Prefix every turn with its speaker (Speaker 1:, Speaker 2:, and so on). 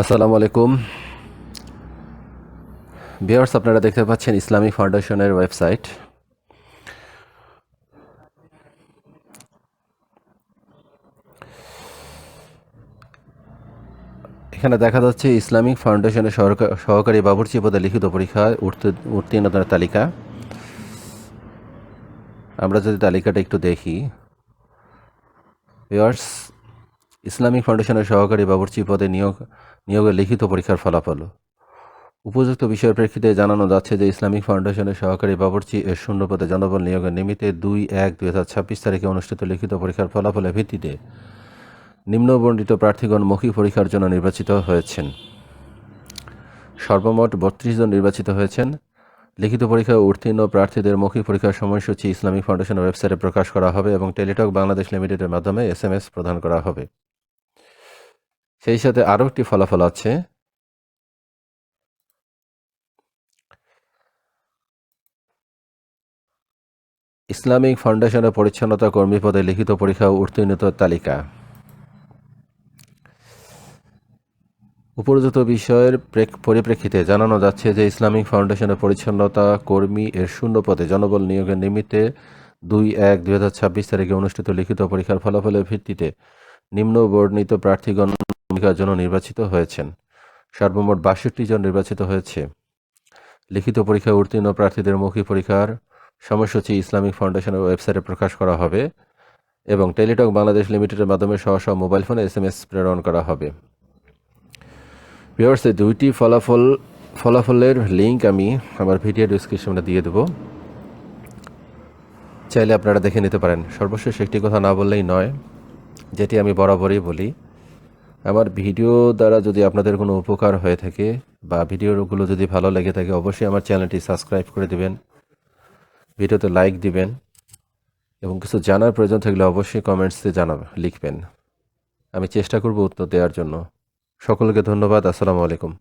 Speaker 1: আসসালামু আলাইকুম। বিয়ার্স আপনারা দেখতে পাচ্ছেন ইসলামিক ফাউন্ডেশনের ওয়েবসাইট। এখানে দেখা যাচ্ছে ইসলামিক ফাউন্ডেশনের সহকারী বাবুর্চি পদে লিখিত পরীক্ষায় উত্তীর্ণ- উত্তীর্ণতার তালিকা। আমরা যদি তালিকাটা একটু দেখি। ভিওয়ার্স ইসলামিক ফাউন্ডেশনের সহকারী বাবুর্চি পদে নিয়োগ নিয়োগের লিখিত পরীক্ষার ফলাফল। উপযুক্ত বিষয়ের প্রেক্ষিতে জানানো যাচ্ছে যে ইসলামিক ফাউন্ডেশনের সহকারী বাবুর্চি এর শূন্য পদে জনবল নিয়োগের নিমিত্তে দুই এক দুই হাজার ছাব্বিশ তারিখে অনুষ্ঠিত লিখিত পরীক্ষার ফলাফলের ভিত্তিতে নিম্নবর্ণিত প্রার্থীগণ মৌখিক পরীক্ষার জন্য নির্বাচিত হয়েছেন। সর্বমোট বত্রিশ জন নির্বাচিত হয়েছেন। লিখিত পরীক্ষায় উত্তীর্ণ প্রার্থীদের মৌখিক পরীক্ষার সময়সূচি ইসলামিক ফাউন্ডেশনের ওয়েবসাইটে প্রকাশ করা হবে এবং টেলিটক বাংলাদেশ লিমিটেডের মাধ্যমে এস প্রদান করা হবে। সেই সাথে আরও একটি ফলাফল আছে। ইসলামিক ফাউন্ডেশনের পরিচ্ছন্নতা কর্মী পদে লিখিত পরীক্ষা উত্তীর্ণতার তালিকা। উপরোক্ত বিষয়ের পরিপ্রেক্ষিতে জানানো যাচ্ছে যে ইসলামিক ফাউন্ডেশনের পরিচ্ছন্নতা কর্মী এর শূন্য পদে জনবল নিয়োগের নিমিত্তে দুই এক দুই তারিখে অনুষ্ঠিত লিখিত পরীক্ষার ফলাফলের ভিত্তিতে নিম্ন বর্ণিত প্রার্থীগণ ভূমিকার জন্য নির্বাচিত হয়েছেন। সর্বমোট বাষট্টি জন নির্বাচিত হয়েছে। লিখিত পরীক্ষায় উত্তীর্ণ প্রার্থীদের মৌখিক পরীক্ষার সময়সূচি ইসলামিক ফাউন্ডেশনের ওয়েবসাইটে প্রকাশ করা হবে এবং টেলিটক বাংলাদেশ লিমিটেডের মাধ্যমে সহ সহ মোবাইল ফোনে এস এম এস প্রেরণ করা হবে। ভিওর্স দুইটি ফলাফল, ফলাফলের লিঙ্ক আমি আমার ভিডিও ডিসক্রিপশনে দিয়ে দেবো। চাইলে আপনারা দেখে নিতে পারেন। সর্বশেষ একটি কথা না বললেই নয়, যেটি আমি বরাবরই বলি। আমার ভিডিও দ্বারা যদি আপনাদের কোনো উপকার হয়ে থাকে বা ভিডিওগুলো যদি ভালো লেগে থাকে, অবশ্যই আমার চ্যানেলটি সাবস্ক্রাইব করে দেবেন, ভিডিওতে লাইক দিবেন, এবং কিছু জানার প্রয়োজন থাকলে অবশ্যই কমেন্টসে জানাবে, লিখবেন। আমি চেষ্টা করব উত্তর দেওয়ার জন্য। সকলকে ধন্যবাদ, আসসালামু আলাইকুম।